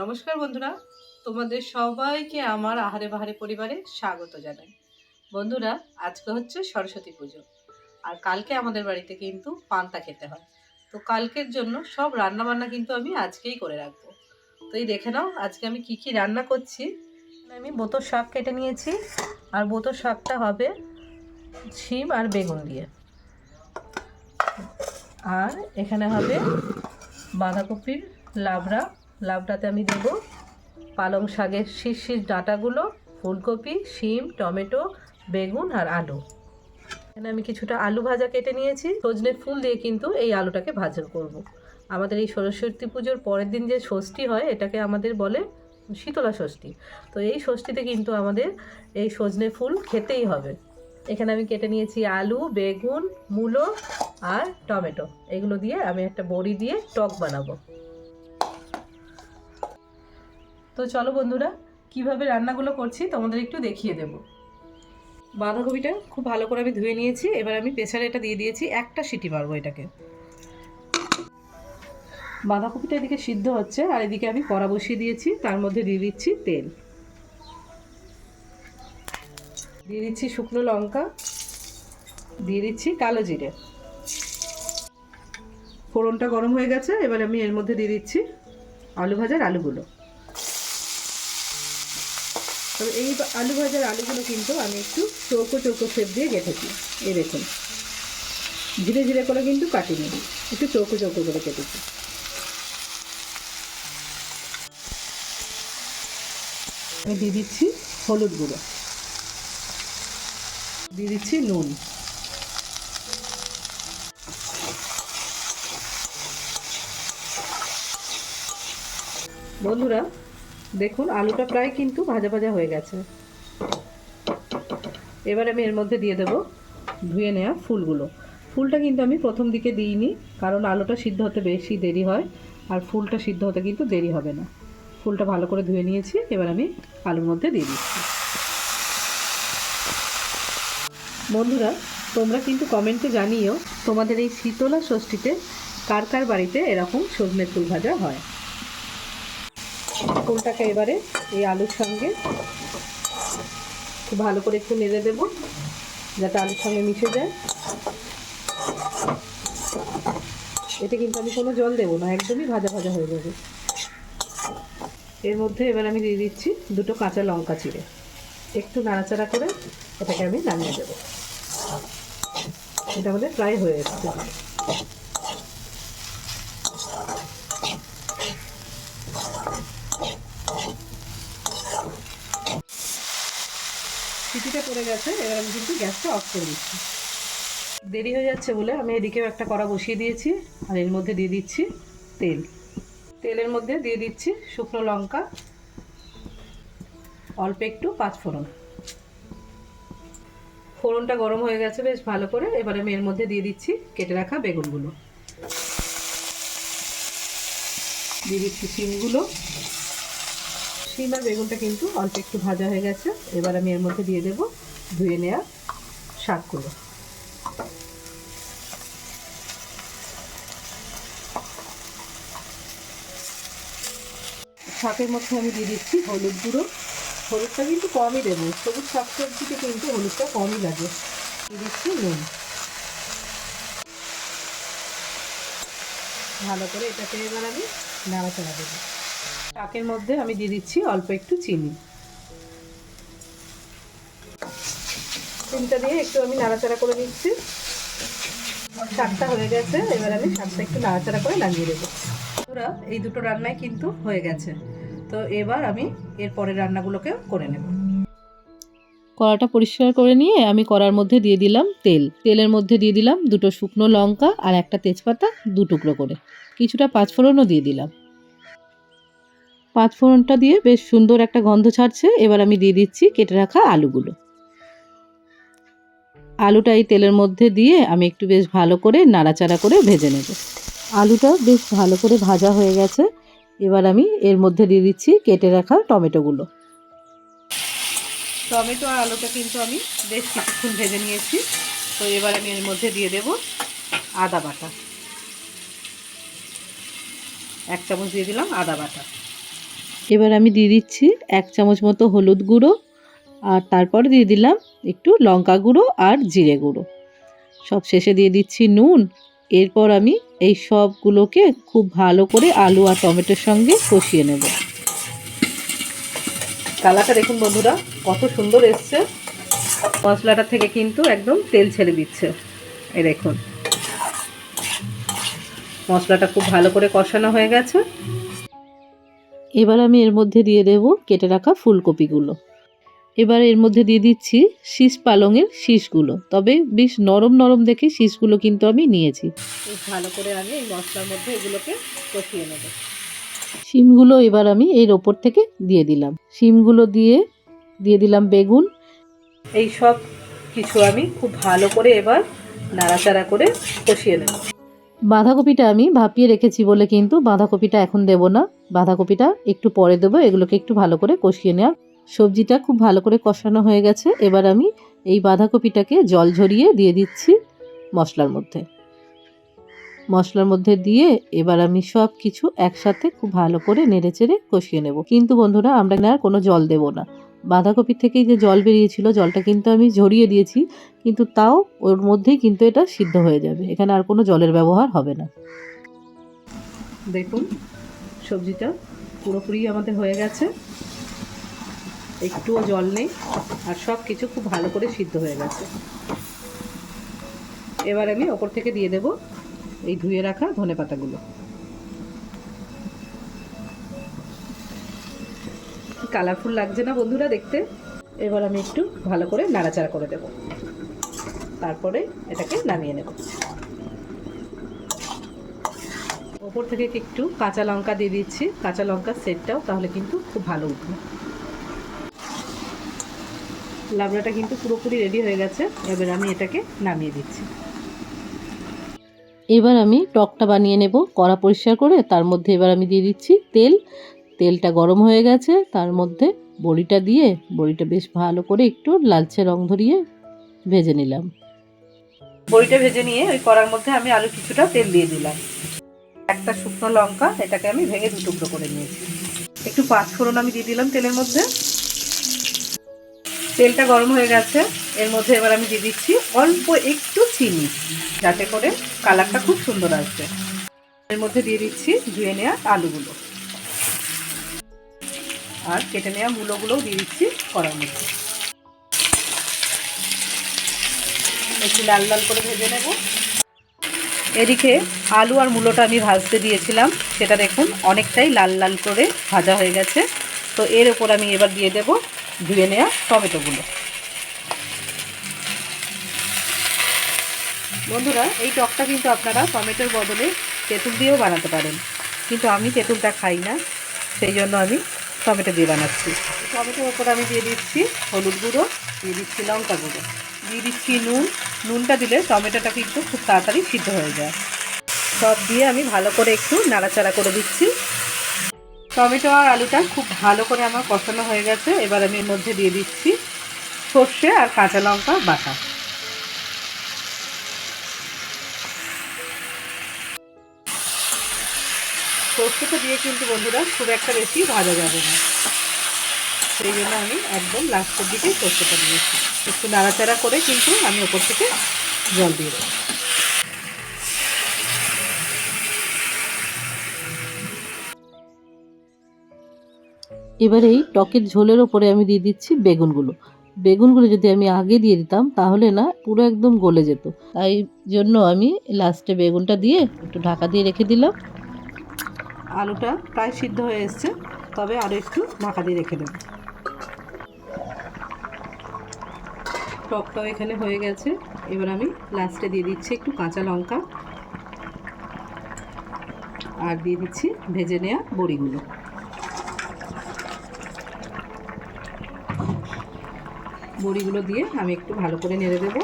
নমস্কার বন্ধুরা, তোমাদের সবাইকে আমার আহারে বাহারে পরিবারে স্বাগত জানাই। বন্ধুরা, আজকে হচ্ছে সরস্বতী পুজো, আর কালকে আমাদের বাড়িতে কিন্তু পান্তা খেতে হয়। তো কালকের জন্য সব রান্না বান্না কিন্তু আমি আজকেই করে রাখব। তো এই দেখে নাও, আজকে আমি কি কি রান্না করছি। আমি বোতর শাক কেটে নিয়েছি, আর বোতর শাকটা হবে শিম আর বেগুন দিয়ে। আর এখানে হবে বাঁধাকপির লাবড়া লাবড়াতে আমি দেব পালং শাকের শীষ ডাঁটাগুলো, ফুলকপি, শিম, টমেটো, বেগুন আর আলু। এখানে আমি কিছুটা আলু ভাজা কেটে নিয়েছি। সজনে ফুল দিয়ে কিন্তু এই আলুটাকে ভাজা করব। আমাদের এই সরস্বতী পুজোর পরের দিন যে ষষ্ঠী হয়, এটাকে আমাদের বলে শীতলা ষষ্ঠী। তো এই ষষ্ঠীতে কিন্তু আমাদের এই সজনে ফুল খেতেই হবে। এখানে আমি কেটে নিয়েছি আলু, বেগুন, মূলো আর টমেটো। এগুলো দিয়ে আমি একটা বড়ি দিয়ে টক বানাবো। তো চলো বন্ধুরা, কীভাবে রান্নাগুলো করছি তোমাদের একটু দেখিয়ে দেব। বাঁধাকপিটা খুব ভালো করে আমি ধুয়ে নিয়েছি, এবার আমি প্রেসারে এটা দিয়ে দিয়েছি, একটা সিটি মারবো এটাকে। বাঁধাকপিটা এদিকে সিদ্ধ হচ্ছে, আর এদিকে আমি কড়া বসিয়ে দিয়েছি, তার মধ্যে দিয়ে দিচ্ছি তেল। দিয়ে দিচ্ছি শুকনো লঙ্কা, দিয়ে দিচ্ছি কালো জিরে। ফোড়নটা গরম হয়ে গেছে, এবার আমি এর মধ্যে দিয়ে দিচ্ছি আলু ভাজার আলুগুলো। তবে এই আলু ভাজার আলুগুলো কিন্তু আমি একটু চৌকো চৌকো শেপ দিয়ে কেটেছি এই দেখুন। ধীরে ধীরে করে কিন্তু কাটিনি। একটু চৌকো চৌকো করে কেটেছি। আমি দিয়ে দিচ্ছি হলুদ গুঁড়ো। দিয়ে দিচ্ছি নুন। বন্ধুরা দেখুন, আলুটা প্রায় কিন্তু ভাজা ভাজা হয়ে গেছে। এবার আমি এর মধ্যে দিয়ে দেব, ধুয়ে নেওয়া ফুলগুলো। ফুলটা কিন্তু আমি প্রথম দিকে দিইনি, কারণ আলুটা সিদ্ধ হতে বেশি দেরি হয়, আর ফুলটা সিদ্ধ হতে কিন্তু দেরি হবে না। ফুলটা ভালো করে ধুয়ে নিয়েছি, এবার আমি আলুর মধ্যে দিয়ে দিচ্ছি। বন্ধুরা, তোমরা কিন্তু কমেন্টে জানিও তোমাদের এই শীতলা ষষ্ঠীতে কার কার বাড়িতে এরকম সজনে ফুল ভাজা হয়। ফুলটাকে এবারে এই আলুর সঙ্গে খুব ভালো করে একটু নেড়ে দেব, যাতে আলুর সঙ্গে মিশে যায়। এতে কিন্তু আমি কোনো জল দেবো না, একদমই ভাজা ভাজা হয়ে যাবে। এর মধ্যে এবার আমি দিয়ে দিচ্ছি দুটো কাঁচা লঙ্কা চিড়ে। একটু নাড়াচাড়া করে এটাকে আমি নামিয়ে দেবো। এটা আমাদের প্রায় হয়ে এসছে পড়ে গেছে, এবার আমি কিন্তু গ্যাসটা অফ করে দিচ্ছি। দেরি হয়ে যাচ্ছে বলে আমি এদিকেও একটা কড়া বসিয়ে দিয়েছি, আর এর মধ্যে দিয়ে দিচ্ছি তেল। তেলের মধ্যে দিয়ে দিচ্ছি শুকনো লঙ্কা, অল্প একটু পাঁচ ফোড়ন। ফোড়নটা গরম হয়ে গেছে বেশ ভালো করে, এবার আমি এর মধ্যে দিয়ে দিচ্ছি কেটে রাখা বেগুনগুলো। দিয়ে দিচ্ছি শিমগুলো। শিম আর বেগুনটা কিন্তু অল্প একটু ভাজা হয়ে গেছে। এবার আমি এর মধ্যে দিয়ে দেব ধুয়ে নেওয়া শাকগুলো। শাকের মধ্যে আমি দিয়ে দিচ্ছি হলুদ গুঁড়ো। হলুদটা কিন্তু কমই দেবো, সবুজ শাক সবজিতে কিন্তু হলুদটা কমই লাগে। দিয়ে দিচ্ছি নুন। ভালো করে এটাকে এবার আমি নাড়াচাড়া দেবো। শাকের মধ্যে আমি দিয়ে দিচ্ছি অল্প একটু চিনি। চিনিটা দিয়ে একটু আমি নাড়াচাড়া করে দিচ্ছি শাকটা হয়ে গেছে, এবার আমি শাকটা একটু নাড়াচাড়া করে লাগিয়ে দেবো পুরা এই দুটো রান্নাই কিন্তু হয়ে গেছে। তো এবার আমি এর পরের রান্নাগুলোকেও করে নেব। কড়াটা পরিষ্কার করে নিয়ে আমি কড়ার মধ্যে দিয়ে দিলাম তেল। তেলের মধ্যে দিয়ে দিলাম দুটো শুকনো লঙ্কা আর একটা তেজপাতা, দু টুকরো করে। কিছুটা পাঁচফোড়নও দিয়ে দিলাম। পাঁচফোড়নটা দিয়ে বেশ সুন্দর একটা গন্ধ ছাড়ছে। এবার আমি দিয়ে দিচ্ছি কেটে রাখা আলুগুলো। আলুটা এই তেলের মধ্যে দিয়ে আমি একটু বেশ ভালো করে নাড়াচাড়া করে ভেজে নেব। আলুটা বেশ ভালো করে ভাজা হয়ে গেছে। এবার আমি এর মধ্যে দিয়ে দিচ্ছি কেটে রাখা টমেটোগুলো। টমেটো আর আলুটা কিন্তু আমি বেশ কিছুক্ষণ ভেজে নিয়েছি। তো এবার আমি এর মধ্যে দিয়ে দেব আদা বাটা। এক চামচ দিয়ে দিলাম আদা বাটা। এবার আমি দিয়ে দিচ্ছি এক চামচ মতো হলুদ গুঁড়ো, আর তারপর দিয়ে দিলাম একটু লঙ্কা গুঁড়ো আর জিরে গুঁড়ো। সব শেষে দিয়ে দিচ্ছি নুন। এরপর আমি এই সবগুলোকে খুব ভালো করে আলু আর টমেটোর সঙ্গে কষিয়ে নেব। কালারটা দেখুন বন্ধুরা, কত সুন্দর এসছে। মশলাটা থেকে কিন্তু একদম তেল ছেড়ে দিচ্ছে। এই দেখুন। মশলাটা খুব ভালো করে কষানো হয়ে গেছে। এবার আমি এর মধ্যে দিয়ে দেব কেটে রাখা ফুলকপিগুলো। এবার এর মধ্যে দিয়ে দিচ্ছি শীষ পালংয়ের শীষগুলো। তবে বেশ নরম নরম দেখে শীষগুলো কিন্তু আমি নিয়েছি। ভালো করে আমি এই মশলার মধ্যে এগুলোকে কষিয়ে নেব। শিমগুলো এবার আমি এর ওপর থেকে দিয়ে দিলাম। শিমগুলো দিয়ে দিয়ে দিলাম বেগুন। এই সব কিছু আমি খুব ভালো করে এবার নাড়াচাড়া করে কষিয়ে নেব। বাঁধাকপিটা আমি ভাপিয়ে রেখেছি বলে কিন্তু বাঁধাকপিটা এখন দেব না। বাঁধাকপিটা একটু পরে দেবো, এগুলোকে একটু ভালো করে কষিয়ে নেওয়া সবজিটা খুব ভালো করে কষানো হয়ে গেছে। এবার আমি এই বাঁধাকপিটাকে জল ঝরিয়ে দিয়ে দিচ্ছি মশলার মধ্যে। মশলার মধ্যে দিয়ে এবার আমি সব কিছু একসাথে খুব ভালো করে নেড়েচেড়ে কষিয়ে নেব। কিন্তু বন্ধুরা, আমরা আর কোনো জল দেব না। বাঁধাকপির থেকেই যে জল বেরিয়েছিল, জলটা কিন্তু আমি ঝরিয়ে দিয়েছি, কিন্তু তাও ওর মধ্যেই কিন্তু এটা সিদ্ধ হয়ে যাবে। এখানে আর কোনো জলের ব্যবহার হবে না। দেখুন, সবজিটা পুরোপুরি আমাদের হয়ে গেছে। একটুও জল নেই, আর সব কিছু খুব ভালো করে সিদ্ধ হয়ে গেছে। এবার আমি ওপর থেকে দিয়ে দেব এই ধুয়ে রাখা ধনে পাতাগুলো কালারফুল লাগছে না বন্ধুরা দেখতে। এবার আমি একটু ভালো করে নাড়াচাড়া করে দেব। তারপরে এটাকে নামিয়ে নেব। ওপর থেকে একটু কাঁচা লঙ্কা দিয়ে দিচ্ছি। কাঁচা লঙ্কার সেটটাও তাহলে কিন্তু খুব ভালো উঠবে। লাবড়াটা কিন্তু পুরোপুরি রেডি হয়ে গেছে। এবার আমি এটাকে নামিয়ে দিচ্ছি। এবার আমি টকটা বানিয়ে নেব। কড়া পরিষ্কার করে তার মধ্যে এবার আমি দিয়ে দিচ্ছি তেল। তেলটা গরম হয়ে গেছে, তার মধ্যে বড়িটা দিয়ে, বড়িটা বেশ ভালো করে একটু লালচে রং ধরিয়ে ভেজে নিলাম। বড়িটা ভেজে নিয়ে ওই কড়ার মধ্যে আমি আলু কিছুটা তেল দিয়ে দিলাম। একটা শুকনো লঙ্কা, এটাকে আমি ভেঙে দু টুকরো করে নিয়েছি। একটু পাঁচ ফোড়ন আমি দিয়ে দিলাম তেলের মধ্যে। তেলটা গরম হয়ে গেছে, এর মধ্যে এবার আমি দিয়ে দিচ্ছি অল্প একটু চিনি, যাতে করে কালারটা খুব সুন্দর আসবে। এর মধ্যে দিয়ে দিচ্ছি ধুয়ে নেওয়া আলুগুলো। আর কেটে নেওয়া মূলোগুলোও দিয়ে দিচ্ছি করার মধ্যে। একটু লাল লাল করে ভেজে নেব। এদিকে আলু আর মূলোটা আমি ভাজতে দিয়েছিলাম। সেটা দেখুন অনেকটাই লাল লাল করে ভাজা হয়ে গেছে। তো এর ওপর আমি এবার দিয়ে দেব ধুয়ে নেওয়া টমেটোগুলো। বন্ধুরা, এই টকটা কিন্তু আপনারা টমেটোর বদলে তেঁতুল দিয়েও বানাতে পারেন। কিন্তু আমি তেঁতুলটা খাই না, সেই জন্য আমি টমেটো দিয়ে বানাচ্ছি। টমেটোর ওপর আমি দিয়ে দিচ্ছি হলুদ গুঁড়ো, দিয়ে দিচ্ছি লঙ্কা গুঁড়ো। দিয়ে দিচ্ছি নুন। নুনটা দিলে টমেটোটা কিন্তু খুব তাড়াতাড়ি সিদ্ধ হয়ে যায়। সব দিয়ে আমি ভালো করে একটু নাড়াচাড়া করে দিচ্ছি। টমেটো আর আলুটা খুব ভালো করে আমার কষানো হয়ে গেছে। এবার আমি এর মধ্যে দিয়ে দিচ্ছি সর্ষে আর কাঁচা লঙ্কা বাটা। সর্ষেটা দিয়ে কিন্তু বন্ধুরা খুব একটা বেশি ভাজা যাবে না। সেই জন্য আমি একদম লাস্টের দিকে সর্ষেটা দিয়েছি। একটু নাড়াচাড়া করে কিন্তু আমি ওপর থেকে জল দিয়ে দেবো। এবার এই টকের ঝোলের ওপরে আমি দিয়ে দিচ্ছি বেগুনগুলো। বেগুনগুলো যদি আমি আগে দিয়ে দিতাম, তাহলে না পুরো একদম গলে যেত। তাই জন্য আমি লাস্টে বেগুনটা দিয়ে একটু ঢাকা দিয়ে রেখে দিলাম। আলুটা প্রায় সিদ্ধ হয়ে এসছে, তবে আরও একটু ঢাকা দিয়ে রেখে দেবো। টকটাও এখানে হয়ে গেছে। এবার আমি লাস্টে দিয়ে দিচ্ছি একটু কাঁচা লঙ্কা আর দিয়ে দিচ্ছি ভেজে নেওয়া বড়িগুলো। বড়িগুলো দিয়ে আমি একটু ভালো করে নেড়ে দেবো।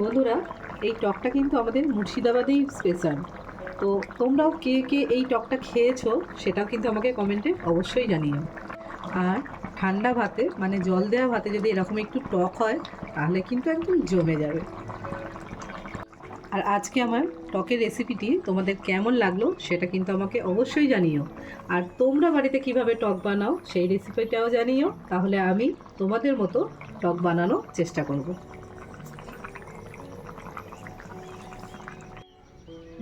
বন্ধুরা, এই টকটা কিন্তু আমাদের মুর্শিদাবাদেই স্পেশাল তো তোমরাও কে কে এই টকটা খেয়েছো, সেটাও কিন্তু আমাকে কমেন্টে অবশ্যই জানিও। আর ঠান্ডা ভাতে মানে জল দেওয়া ভাতে যদি এরকম একটু টক হয়, তাহলে কিন্তু একদম জমে যাবে। আর আজকে আমার টকের রেসিপিটি তোমাদের কেমন লাগল, সেটা কিন্তু আমাকে অবশ্যই জানিও। আর তোমরা বাড়িতে কীভাবে টক বানাও, সেই রেসিপিটাও জানিও। তাহলে আমি তোমাদের মতো টক বানানোর চেষ্টা করব।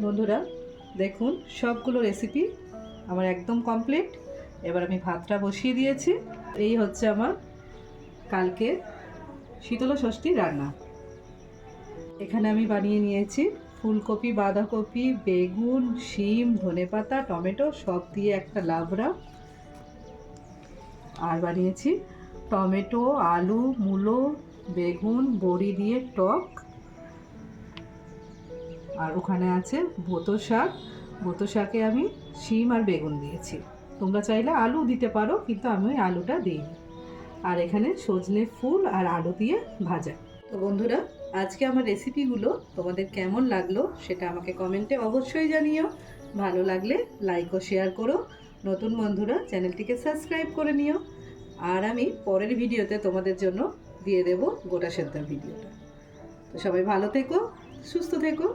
বন্ধুরা, দেখুন, সবগুলো রেসিপি আমার একদম কমপ্লিট এবার আমি ভাতটা বসিয়ে দিয়েছি। এই হচ্ছে আমার কালকে শীতলা ষষ্ঠীর রান্না। এখানে আমি বানিয়ে নিয়েছি ফুলকপি, বাঁধাকপি, বেগুন, শিম, ধনেপাতা, টমেটো, সব দিয়ে একটা লাবড়া। আর বানিয়েছি টমেটো, আলু, মূলো, বেগুন, বড়ি দিয়ে টক। আর ওখানে আছে ভোতো শাক। ভোতো শাকে আমি শিম আর বেগুন দিয়েছি। তোমরা চাইলে আলু দিতে পারো, কিন্তু আমি ওই আলুটা দিইনি। আর এখানে সজনে ফুল আর আলু দিয়ে ভাজা। তো বন্ধুরা, আজকে আমার রেসিপিগুলো তোমাদের কেমন লাগল সেটা আমাকে কমেন্টে অবশ্যই জানিও। ভালো লাগলে লাইক ও শেয়ার করো। নতুন বন্ধুরা, চ্যানেলটিকে সাবস্ক্রাইব করে নিও। আর আমি পরের ভিডিওতে তোমাদের জন্য দিয়ে দেব গোটা সেদ্ধর ভিডিওটা। তো সবাই ভালো থেকো, সুস্থ থেকো।